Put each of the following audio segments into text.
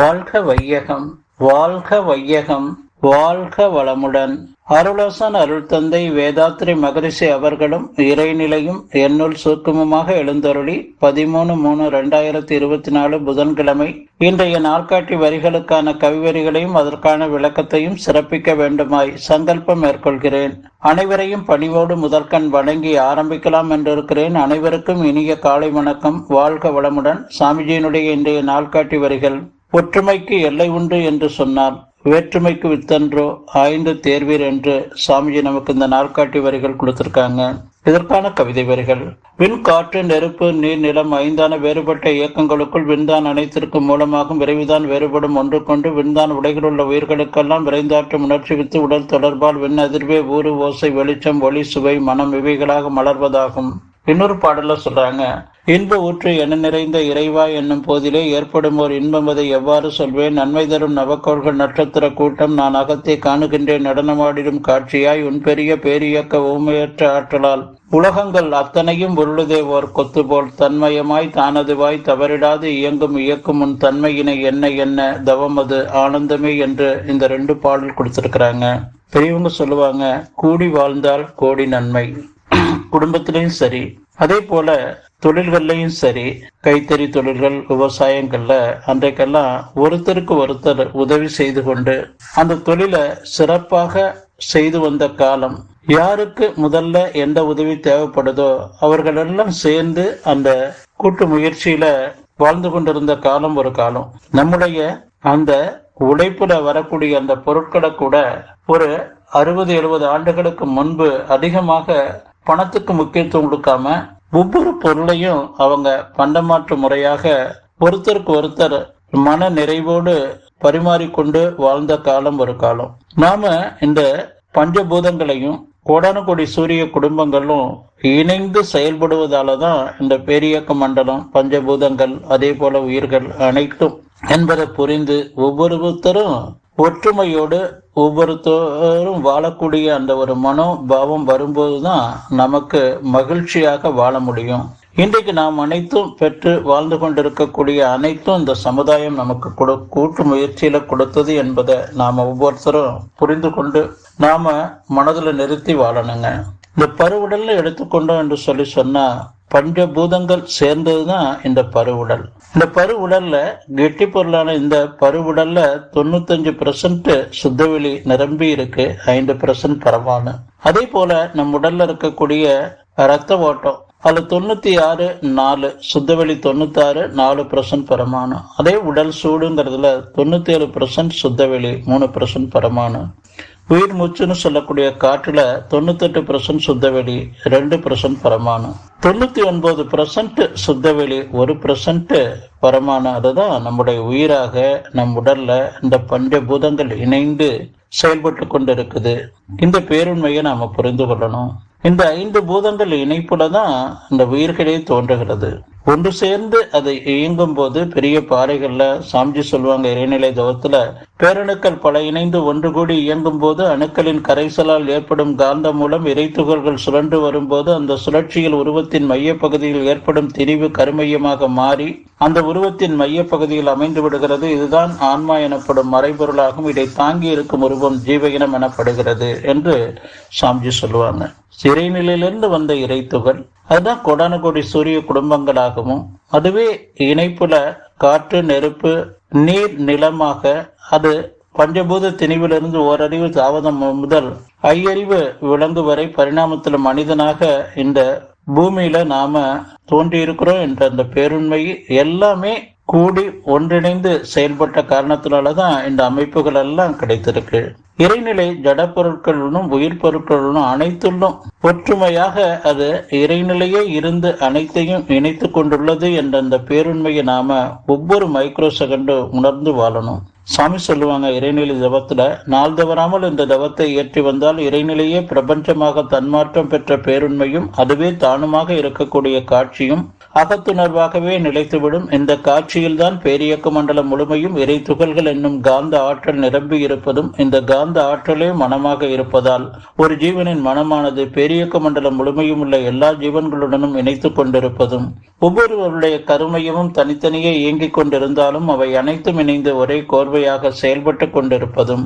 வாழ்க வையகம் வாழ்க வையகம் வாழ்க வளமுடன். அருளசன் அருள் தந்தை வேதாத்ரி மகரிஷி அவர்களும் இறைநிலையும் என்னுள் சுருக்கமுமாக எழுந்தருளி பதிமூணு மூணு ரெண்டாயிரத்தி இருபத்தி நாலு புதன்கிழமை இன்றைய நாள்காட்டி வரிகளுக்கான கவிவரிகளையும் அதற்கான விளக்கத்தையும் சிறப்பிக்க வேண்டுமாய் சங்கல்பம் மேற்கொள்கிறேன். அனைவரையும் பணிவோடு முதற்கண் வணங்கி ஆரம்பிக்கலாம் என்றிருக்கிறேன். அனைவருக்கும் இனிய காலை வணக்கம். வாழ்க வளமுடன். சாமிஜியினுடைய இன்றைய நாள்காட்டி வரிகள். ஒற்றுமைக்கு எல்லை உண்டு என்று சொன்னார் வேற்றுமைக்கு வித்தன்றோ ஆய்ந்து தேர்வீர் என்று சாமிஜி நமக்கு இந்த நாற்காட்டி வரிகள் கொடுத்திருக்காங்க. இதற்கான கவிதை வரிகள். விண் காற்று நெருப்பு நீர் நிலம் ஐந்தான வேறுபட்ட இயக்கங்களுக்குள் விண்தான் அனைத்திற்கும் மூலமாகும் விரைவுதான் வேறுபடும் ஒன்று கொண்டு விண்தான் உலகில் உள்ள உயிர்களுக்கெல்லாம் விரைந்தாற்றும் உணர்ச்சி வித்து உடல் தொடர்பால் விண் அதிர்வே ஊறு ஓசை வெளிச்சம் ஒளி சுவை மனம் இவைகளாக மலர்வதாகும். இன்னொரு பாடல சொல்றாங்க இன்ப ஊற்று என நிறைந்த இறைவா என்னும் போதிலே ஏற்படும் ஒரு இன்பம் அதை எவ்வாறு சொல்வேன்? நன்மை தரும் நவக்கோள்கள் நட்சத்திர கூட்டம் நான் அகத்தை காணுகின்றேன். நடனமாடிடும் காட்சியாய் உன் பெரிய பேரியக்க ஊமையற்ற ஆற்றலால். உலகங்கள் அத்தனையும் உருளுதே ஓர் கொத்து போல். தன்மயமாய் தானதுவாய் தவறிடாது இயங்கும் இயக்கும் உன் தன்மையினை என்ன என்ன தவமது ஆனந்தமே என்று இந்த ரெண்டு பாடல் கொடுத்திருக்கிறாங்க. பெரியவங்க சொல்லுவாங்க கூடி வாழ்ந்தால் கோடி நன்மை. குடும்பத்திலையும் சரி அதே போல தொழில்கள்லையும் சரி கைத்தறி தொழில்கள் விவசாயங்கள்ல அன்றைக்கெல்லாம் ஒருத்தருக்கு ஒருத்தர் உதவி செய்து கொண்டு அந்த தொழிலை சிறப்பாக செய்து வந்த காலம். யாருக்கு முதல்ல எந்த உதவி தேவைப்படுதோ அவர்களெல்லாம் சேர்ந்து அந்த கூட்டு முயற்சியில வாழ்ந்து கொண்டிருந்த காலம் ஒரு காலம். நம்முடைய அந்த உழைப்புல வரக்கூடிய அந்த பொருட்களை கூட ஒரு அறுபது எழுபது ஆண்டுகளுக்கு முன்பு அதிகமாக பணத்துக்கு முக்கியத்துவம் கொடுக்காம ஒவ்வொரு பொருளையும் அவங்க பண்டமாற்று முறையாக ஒருத்தருக்கு ஒருத்தர் மன நிறைவோடு பரிமாறிக்கொண்டு வாழ்ந்த காலம் ஒரு காலம். நாம இந்த பஞ்சபூதங்களையும் கோடான கோடி சூரிய குடும்பங்களும் இணைந்து செயல்படுவதால தான் இந்த பேரியக்க மண்டலம் பஞ்சபூதங்கள் அதே போல உயிர்கள் அனைத்தும் என்பதை புரிந்து ஒவ்வொருத்தரும் ஒற்றுமையோடு ஒவ்வொருத்தரும் வாழக்கூடிய அந்த ஒரு மனோபாவம் வரும்போது தான் நமக்கு மகிழ்ச்சியாக வாழ முடியும். இன்றைக்கு நாம் அனைத்தும் பெற்று வாழ்ந்து கொண்டிருக்கக்கூடிய அனைத்தும் இந்த சமுதாயம் நமக்கு கொடு கூட்டு முயற்சியில கொடுத்தது என்பதை நாம ஒவ்வொருத்தரும் புரிந்து கொண்டு நாம மனதில் நிறுத்தி வாழணுங்க. இந்த பருவுடல்ல எடுத்துக்கொண்டோம் என்று சொல்லி சொன்னா பஞ்சபூதங்கள் சேர்ந்ததுதான் இந்த பருவுடல். இந்த பருவுடல்ல கெட்டி பொருளான இந்த பருவுடல்ல தொண்ணூத்தஞ்சு பெர்சன்ட் சுத்தவெளி நிரம்பி இருக்கு ஐந்து பெர்சன்ட் பரவான அதே போல நம் உடல்ல இருக்கக்கூடிய ரத்த ஓட்டம் அதுல தொண்ணூத்தி ஆறு நாலு சுத்தவெளி தொண்ணூத்தி ஆறு நாலு பெர்சன்ட் பரமானம் அதே உடல் சூடுங்கிறதுல தொண்ணூத்தி ஏழு பெர்சன்ட் சுத்தவெளி மூணு பெர்சன்ட் பரமானம் உயிர் மூச்சுன்னு சொல்லக்கூடிய காற்றுல தொண்ணூத்தெட்டு பர்சன்ட் சுத்தவெளி ரெண்டு பர்சன்ட் பரமானம் தொண்ணூத்தி ஒன்பது பர்சன்ட் சுத்தவெளி ஒரு பர்சன்ட் பரமானம் அதுதான் நம்முடைய உயிராக நம் உடல்ல இந்த பஞ்சபூதங்கள் இணைந்து செயல்பட்டு கொண்டு இருக்குது இந்த பேருண்மையை நாம புரிந்து கொள்ளணும். இந்த ஐந்து பூதங்கள் இணைப்புல தான் இந்த உயிர்களே தோன்றுகிறது. ஒன்று சேர்ந்து அதை இயங்கும் போது பெரிய பாறைகள்ல சாமிஜி சொல்லுவாங்க இறைநிலை தவத்துல பேரணுக்கள் பல இணைந்து ஒன்று கூடி இயங்கும் போது அணுக்களின் கரைசலால் ஏற்படும் காந்தம் மூலம் இறைத்துகள்கள் சுழன்று வரும்போது அந்த சுழற்சியில் உருவத்தின் மையப்பகுதியில் ஏற்படும் திரிவு கருமையமாக மாறி அந்த உருவத்தின் மையப்பகுதியில் அமைந்து விடுகிறது. இதுதான் ஆன்மா எனப்படும் மறைபொருளாகும். இதை தாங்கி இருக்கும் உருவம் ஜீவகினம் எனப்படுகிறது என்று சாமிஜி சொல்லுவாங்க. சிறைநிலையிலிருந்து வந்த இறைத்துகள் அதுதான் கொடான கோடி சூரிய குடும்பங்களாகவும் அதுவே இணைப்புல காற்று நெருப்பு நீர் நிலமாக அது பஞ்சபூத திணிவிலிருந்து ஓரறிவு தாவதம் முதல் ஐயறிவு விலங்கு வரை பரிணாமத்தில் மனிதனாக இந்த பூமியில நாம தோன்றியிருக்கிறோம் என்ற அந்த பேருண்மை எல்லாமே கூடி ஒன்றிணைந்து செயல்பட்ட காரணத்தினால தான் இந்த அமைப்புகள் எல்லாம் கிடைத்திருக்கு. இறைநிலை ஜட பொருட்களுடனும் உயிர் பொருட்களுடனும் அனைத்துள்ளும் ஒற்றுமையாக அது இறைநிலையே இருந்து அனைத்தையும் இணைத்து கொண்டுள்ளது என்ற அந்த பேருண்மையை நாம ஒவ்வொரு மைக்ரோ செகண்டும் உணர்ந்து வாழணும். சாமி சொல்லுவாங்க இறைநிலை தவத்துல நாள் தவறாமல் இந்த தவத்தை ஏற்றி வந்தால் இறைநிலையே பிரபஞ்சமாக தன்மாற்றம் பெற்ற பேருண்மையும் அதுவே தானுமாக இருக்கக்கூடிய காட்சியும் அகத்துணர்வாகவே நிலைத்துவிடும். இந்த காட்சியில்தான் பேரியக்க மண்டலம் முழுமையும் இறை துகள்கள் என்னும் காந்த ஆற்றல் நிரம்பி இருப்பதும் இந்த காந்த ஆற்றலே மனமாக இருப்பதால். ஒரு ஜீவனின் மனமானது பேரியக்க மண்டலம் முழுமையும் உள்ள எல்லா ஜீவன்களுடனும் இணைத்துக் கொண்டிருப்பதும் ஒவ்வொருவருடைய கருமையமும் தனித்தனியே இயங்கிக் கொண்டிருந்தாலும் அவை அனைத்தும் இணைந்து ஒரே கோர் கோர்வையாக செயல்பட்டு கொண்டிருப்பதும்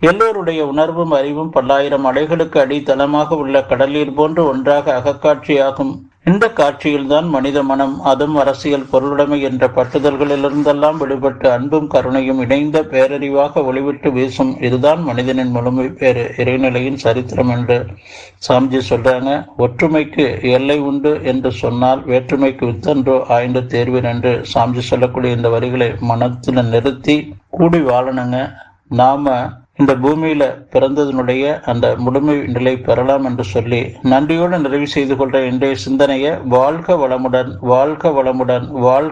எல்லோருடைய உணர்வும் அறிவும் பல்லாயிரம் அலைகளுக்கு அடித்தளமாக உள்ள கடலீர் போன்று ஒன்றாக அகக்காட்சியாகும். இந்த காட்சியில்தான் மனித மனம் அதும் அரசியல் பொருளுடைமை என்ற பட்டுதல்களிலிருந்தெல்லாம் விடுபட்டு அன்பும் கருணையும் இணைந்த பேரறிவாக ஒளிவிட்டு வீசும் இதுதான் மனிதனின் முழுமை பேரு இறைநிலையின் சரித்திரம் என்று சாமிஜி சொல்றாங்க. ஒற்றுமைக்கு எல்லை உண்டு என்று சொன்னால் வேற்றுமைக்கு வித்தன்றோ ஆய்ந்த தேர்வின் என்று சாமிஜி சொல்லக்கூடிய இந்த வரிகளை மனத்தில் நிறுத்தி கூடி வாழணுங்க. நாம இந்த பூமியில பிறந்ததனுடைய அந்த முழுமை நிலை பெறலாம் என்று சொல்லி நன்றியோடு நிறைவு செய்து கொள்ற இன்றைய சிந்தனையை வாழ்க வளமுடன் வாழ்க வளமுடன் வாழ்